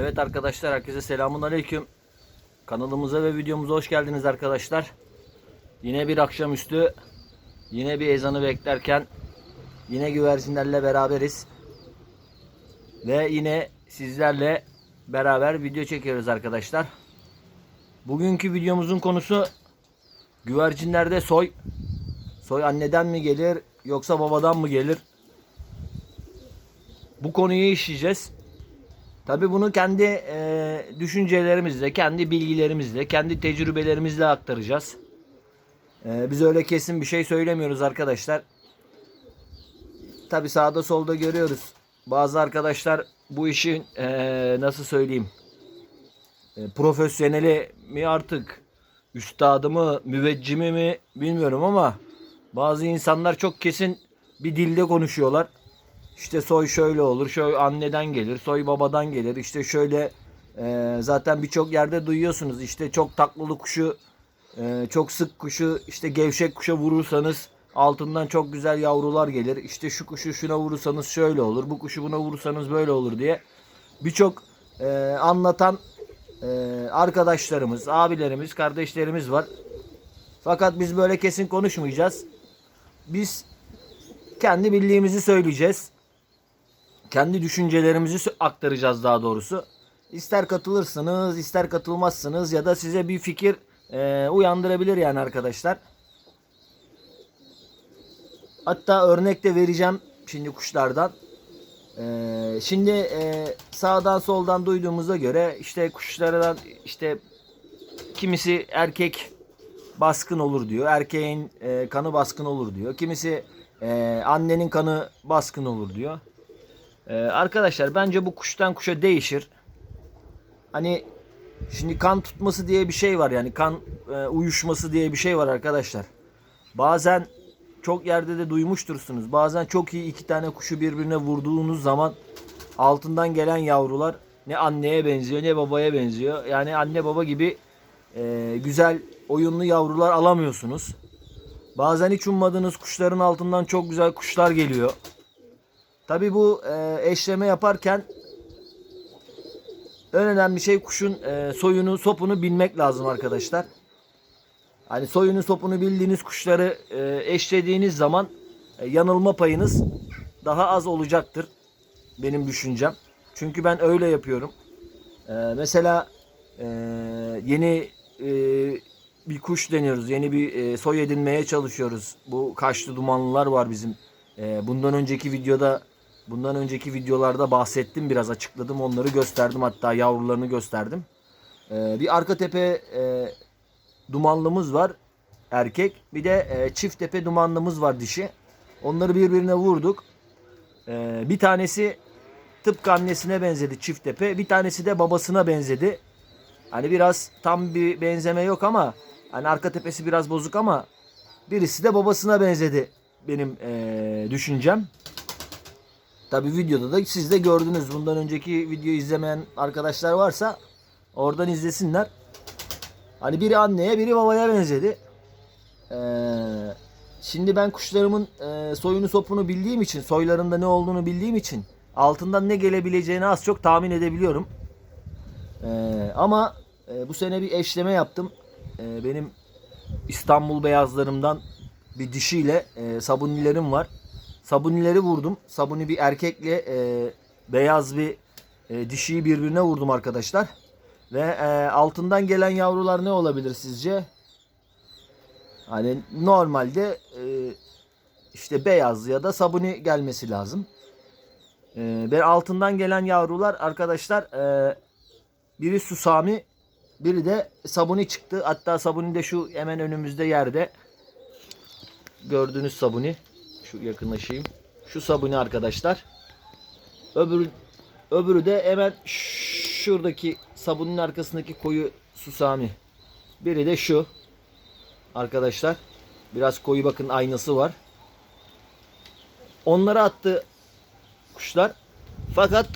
Evet arkadaşlar herkese selamun aleyküm. Kanalımıza ve videomuza hoş geldiniz arkadaşlar. Yine bir akşamüstü yine bir ezanı beklerken yine güvercinlerle beraberiz. Ve yine sizlerle beraber video çekiyoruz arkadaşlar. Bugünkü videomuzun konusu güvercinlerde soy. Soy anneden mi gelir yoksa babadan mı gelir? Bu konuyu işleyeceğiz. Tabi bunu kendi e, düşüncelerimizle, kendi bilgilerimizle, kendi tecrübelerimizle aktaracağız. E, biz öyle kesin bir şey söylemiyoruz arkadaşlar. Tabi sağda solda görüyoruz. Bazı arkadaşlar bu işin e, nasıl söyleyeyim e, profesyoneli mi artık üstadı mı müveccimi mi bilmiyorum ama bazı insanlar çok kesin bir dilde konuşuyorlar. İşte soy şöyle olur, şöyle anneden gelir, soy babadan gelir. İşte şöyle e, zaten birçok yerde duyuyorsunuz. İşte çok taklılık kuşu, e, çok sık kuşu, işte gevşek kuşa vurursanız altından çok güzel yavrular gelir. İşte şu kuşu şuna vurursanız şöyle olur, bu kuşu buna vurursanız böyle olur diye birçok e, anlatan e, arkadaşlarımız, abilerimiz, kardeşlerimiz var. Fakat biz böyle kesin konuşmayacağız. Biz kendi bildiğimizi söyleyeceğiz. Kendi düşüncelerimizi aktaracağız daha doğrusu. İster katılırsınız, ister katılmazsınız ya da size bir fikir e, uyandırabilir yani arkadaşlar. Hatta örnek de vereceğim şimdi kuşlardan. Ee, şimdi e, sağdan soldan duyduğumuza göre işte kuşlardan işte kimisi erkek baskın olur diyor. Erkeğin e, kanı baskın olur diyor. Kimisi e, annenin kanı baskın olur diyor. E, arkadaşlar bence bu kuştan kuşa değişir. Hani şimdi kan tutması diye bir şey var yani kan e, uyuşması diye bir şey var arkadaşlar. Bazen çok yerde de duymuştursunuz. Bazen çok iyi iki tane kuşu birbirine vurduğunuz zaman altından gelen yavrular ne anneye benziyor ne babaya benziyor. Yani anne baba gibi e, güzel oyunlu yavrular alamıyorsunuz. Bazen hiç ummadığınız kuşların altından çok güzel kuşlar geliyor. Tabi bu e, eşleme yaparken en önemli şey kuşun e, soyunu sopunu bilmek lazım arkadaşlar. Hani soyunu sopunu bildiğiniz kuşları e, eşlediğiniz zaman e, yanılma payınız daha az olacaktır. Benim düşüncem. Çünkü ben öyle yapıyorum. E, mesela e, yeni e, bir kuş deniyoruz. Yeni bir e, soy edinmeye çalışıyoruz. Bu kaşlı dumanlılar var bizim. E, bundan önceki videoda bundan önceki videolarda bahsettim biraz açıkladım. Onları gösterdim hatta yavrularını gösterdim. E, bir arka tepe e, dumanlımız var erkek. Bir de e, çift tepe dumanlımız var dişi. Onları birbirine vurduk. E, bir tanesi tıpkı annesine benzedi çift tepe. Bir tanesi de babasına benzedi. Hani biraz tam bir benzeme yok ama hani arka tepesi biraz bozuk ama birisi de babasına benzedi benim e, düşüncem. Tabi videoda da siz de gördünüz. Bundan önceki videoyu izlemeyen arkadaşlar varsa oradan izlesinler. Hani biri anneye biri babaya benzedi. Ee, şimdi ben kuşlarımın e, soyunu sopunu bildiğim için, soylarında ne olduğunu bildiğim için altından ne gelebileceğini az çok tahmin edebiliyorum. Ee, ama e, bu sene bir eşleme yaptım. Ee, benim İstanbul beyazlarımdan bir dişiyle e, sabunilerim var. Sabunileri vurdum. Sabuni bir erkekle e, beyaz bir e, dişiyi birbirine vurdum arkadaşlar. Ve e, altından gelen yavrular ne olabilir sizce? Hani normalde e, işte beyaz ya da sabuni gelmesi lazım. E, ve altından gelen yavrular arkadaşlar e, biri susami biri de sabuni çıktı. Hatta sabuni de şu hemen önümüzde yerde. Gördüğünüz sabuni. Şu yakınlaşayım. Şu sabuni arkadaşlar. Öbürü öbürü de hemen şuradaki sabunun arkasındaki koyu susami. Biri de şu. Arkadaşlar. Biraz koyu bakın aynası var. Onlara attı kuşlar. Fakat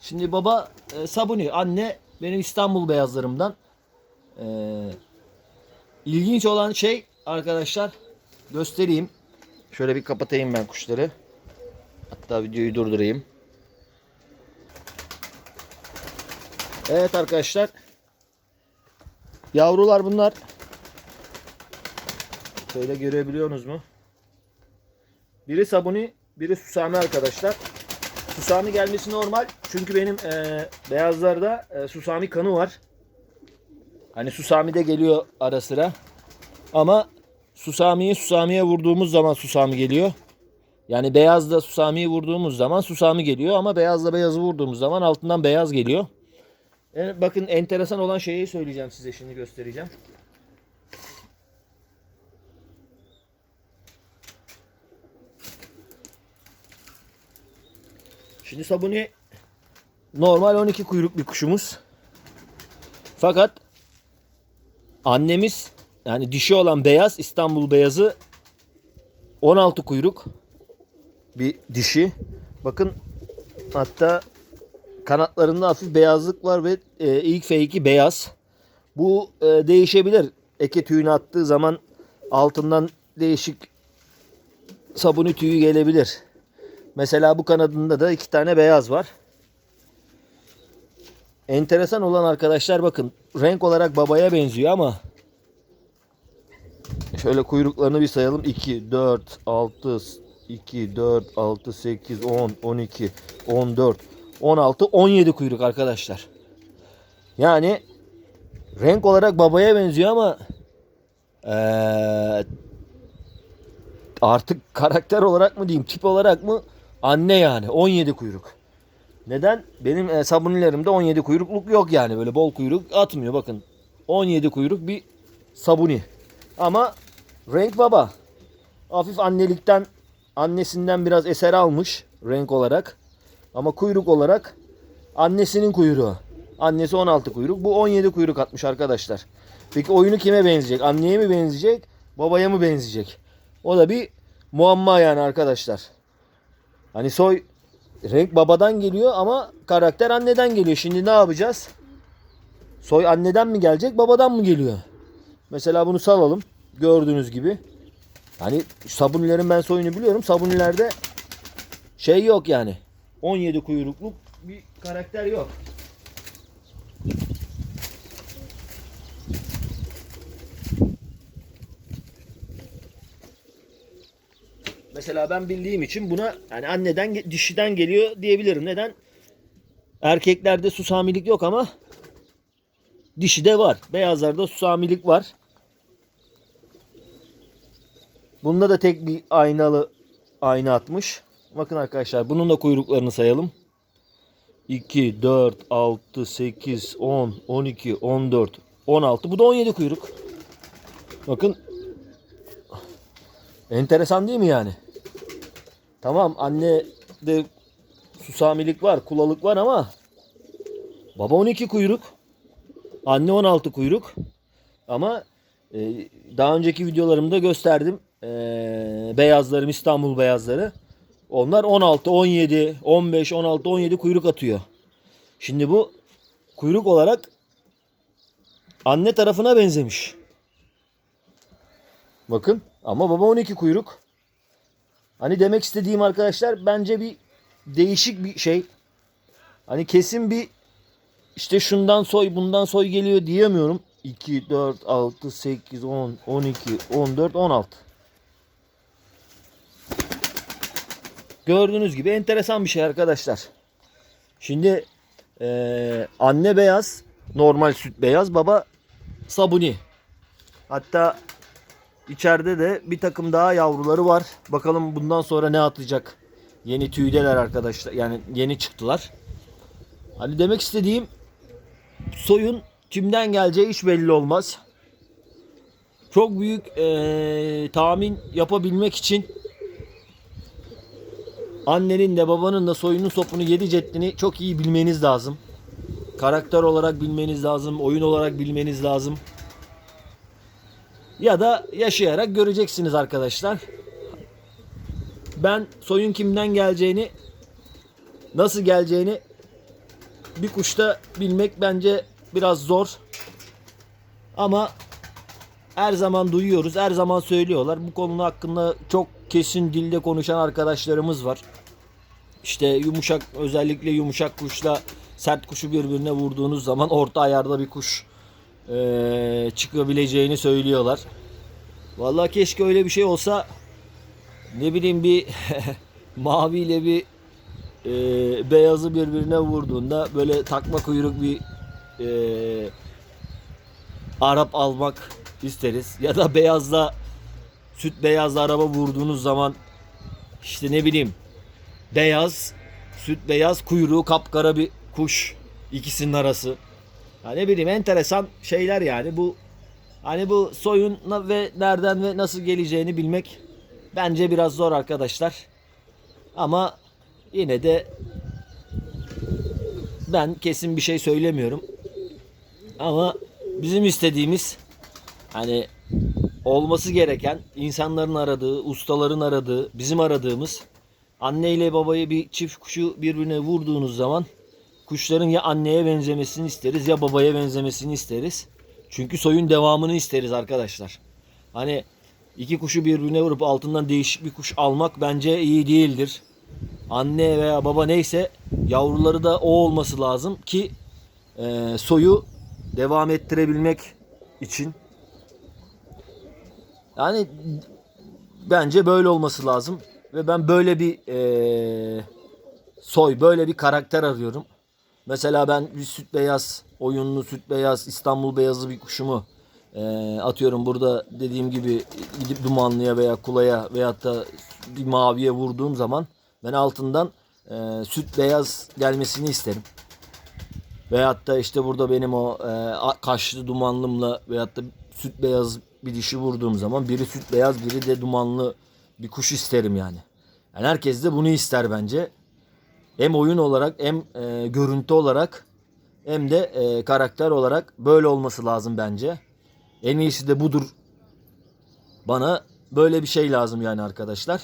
şimdi baba e, sabuni. Anne benim İstanbul beyazlarımdan. E, ilginç olan şey arkadaşlar göstereyim. Şöyle bir kapatayım ben kuşları. Hatta videoyu durdurayım. Evet arkadaşlar. Yavrular bunlar. Şöyle görebiliyorsunuz mu? Biri sabuni, biri susami arkadaşlar. Susami gelmesi normal. Çünkü benim eee, beyazlarda eee, susami kanı var. Hani susami de geliyor ara sıra. Ama susamiyi susamiye vurduğumuz zaman susami geliyor. Yani beyazda susamiyi vurduğumuz zaman susami geliyor ama beyazla beyazı vurduğumuz zaman altından beyaz geliyor. E, bakın enteresan olan şeyi söyleyeceğim size şimdi göstereceğim. Şimdi sabuni normal 12 kuyruk bir kuşumuz. Fakat annemiz yani dişi olan beyaz İstanbul beyazı 16 kuyruk bir dişi. Bakın hatta kanatlarında hafif beyazlık var ve e, ilk fake'i beyaz. Bu e, değişebilir. Eke tüyünü attığı zaman altından değişik sabuni tüyü gelebilir. Mesela bu kanadında da iki tane beyaz var. Enteresan olan arkadaşlar bakın renk olarak babaya benziyor ama şöyle kuyruklarını bir sayalım. 2, 4, 6, 2, 4, 6, 8, 10, 12, 14, 16, 17 kuyruk arkadaşlar. Yani renk olarak babaya benziyor ama eee, artık karakter olarak mı diyeyim tip olarak mı anne yani 17 kuyruk. Neden? Benim e, sabunilerimde 17 kuyrukluk yok yani böyle bol kuyruk atmıyor bakın. 17 kuyruk bir sabuni. Ama renk baba. Hafif annelikten annesinden biraz eser almış renk olarak. Ama kuyruk olarak annesinin kuyruğu. Annesi 16 kuyruk. Bu 17 kuyruk atmış arkadaşlar. Peki oyunu kime benzeyecek? Anneye mi benzeyecek? Babaya mı benzeyecek? O da bir muamma yani arkadaşlar. Hani soy renk babadan geliyor ama karakter anneden geliyor. Şimdi ne yapacağız? Soy anneden mi gelecek babadan mı geliyor? Mesela bunu salalım. Gördüğünüz gibi. Hani sabunilerin ben soyunu biliyorum. Sabunilerde şey yok yani. 17 kuyrukluk bir karakter yok. Mesela ben bildiğim için buna yani anneden dişiden geliyor diyebilirim. Neden? Erkeklerde susamilik yok ama dişi de var. Beyazlarda susamilik var. Bunda da tek bir aynalı ayna atmış. Bakın arkadaşlar bunun da kuyruklarını sayalım. 2, 4, 6, 8, 10, 12, 14, 16. Bu da 17 kuyruk. Bakın. Enteresan değil mi yani? Tamam anne de susamilik var, kulalık var ama baba 12 kuyruk. Anne 16 kuyruk. Ama e, daha önceki videolarımda gösterdim. E, beyazlarım İstanbul beyazları. Onlar 16, 17, 15, 16, 17 kuyruk atıyor. Şimdi bu kuyruk olarak anne tarafına benzemiş. Bakın ama baba 12 kuyruk. Hani demek istediğim arkadaşlar bence bir değişik bir şey. Hani kesin bir işte şundan soy bundan soy geliyor diyemiyorum. 2, 4, 6, 8, 10, 12, 14, 16. Gördüğünüz gibi enteresan bir şey arkadaşlar. Şimdi eee, anne beyaz, normal süt beyaz, baba sabuni. Hatta içeride de bir takım daha yavruları var. Bakalım bundan sonra ne atacak. Yeni tüydeler arkadaşlar. Yani yeni çıktılar. Hani demek istediğim soyun kimden geleceği hiç belli olmaz. Çok büyük eee, tahmin yapabilmek için annenin de babanın da soyunun sopunu yedi ceddini çok iyi bilmeniz lazım. Karakter olarak bilmeniz lazım, oyun olarak bilmeniz lazım. Ya da yaşayarak göreceksiniz arkadaşlar. Ben soyun kimden geleceğini, nasıl geleceğini bir kuşta bilmek bence biraz zor. Ama her zaman duyuyoruz, her zaman söylüyorlar. Bu konu hakkında çok kesin dilde konuşan arkadaşlarımız var. İşte yumuşak özellikle yumuşak kuşla sert kuşu birbirine vurduğunuz zaman orta ayarda bir kuş e, çıkabileceğini söylüyorlar. Vallahi keşke öyle bir şey olsa ne bileyim bir maviyle bir e, beyazı birbirine vurduğunda böyle takma kuyruk bir e, Arap almak isteriz. Ya da beyazla süt beyazla araba vurduğunuz zaman işte ne bileyim beyaz süt beyaz kuyruğu kapkara bir kuş ikisinin arası. Ya ne bileyim enteresan şeyler yani bu hani bu soyun ve nereden ve nasıl geleceğini bilmek bence biraz zor arkadaşlar. Ama yine de ben kesin bir şey söylemiyorum. Ama bizim istediğimiz hani olması gereken insanların aradığı, ustaların aradığı, bizim aradığımız anne ile babayı bir çift kuşu birbirine vurduğunuz zaman kuşların ya anneye benzemesini isteriz ya babaya benzemesini isteriz. Çünkü soyun devamını isteriz arkadaşlar. Hani iki kuşu birbirine vurup altından değişik bir kuş almak bence iyi değildir. Anne veya baba neyse yavruları da o olması lazım ki e, soyu devam ettirebilmek için. Yani bence böyle olması lazım ve ben böyle bir e, soy, böyle bir karakter arıyorum. Mesela ben bir süt beyaz, oyunlu süt beyaz, İstanbul beyazı bir kuşumu e, atıyorum burada dediğim gibi gidip dumanlıya veya kulaya veyahut da bir maviye vurduğum zaman ben altından e, süt beyaz gelmesini isterim. Veyahut da işte burada benim o e, kaşlı dumanlımla veyahut da süt beyaz bir dişi vurduğum zaman biri süt beyaz biri de dumanlı bir kuş isterim yani. Yani herkes de bunu ister bence. Hem oyun olarak hem e, görüntü olarak hem de e, karakter olarak böyle olması lazım bence. En iyisi de budur. Bana böyle bir şey lazım yani arkadaşlar.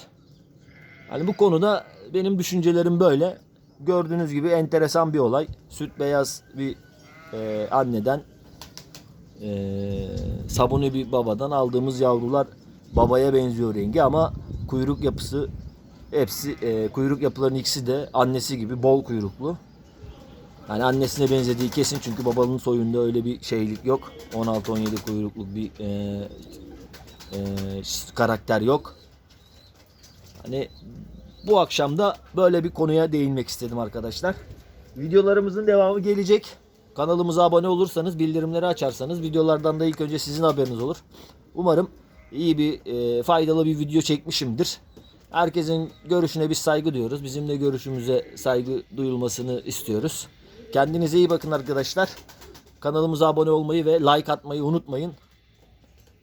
Hani bu konuda benim düşüncelerim böyle. Gördüğünüz gibi enteresan bir olay. Süt beyaz bir e, anneden e, sabuni bir babadan aldığımız yavrular babaya benziyor rengi ama kuyruk yapısı hepsi e, kuyruk yapıların ikisi de annesi gibi bol kuyruklu. Yani annesine benzediği kesin çünkü babanın soyunda öyle bir şeylik yok. 16-17 kuyrukluk bir e, e, karakter yok. Hani bu akşam da böyle bir konuya değinmek istedim arkadaşlar. Videolarımızın devamı gelecek. Kanalımıza abone olursanız, bildirimleri açarsanız videolardan da ilk önce sizin haberiniz olur. Umarım iyi bir, e, faydalı bir video çekmişimdir. Herkesin görüşüne biz saygı diyoruz. Bizim de görüşümüze saygı duyulmasını istiyoruz. Kendinize iyi bakın arkadaşlar. Kanalımıza abone olmayı ve like atmayı unutmayın.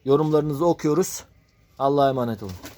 Yorumlarınızı okuyoruz. Allah'a emanet olun.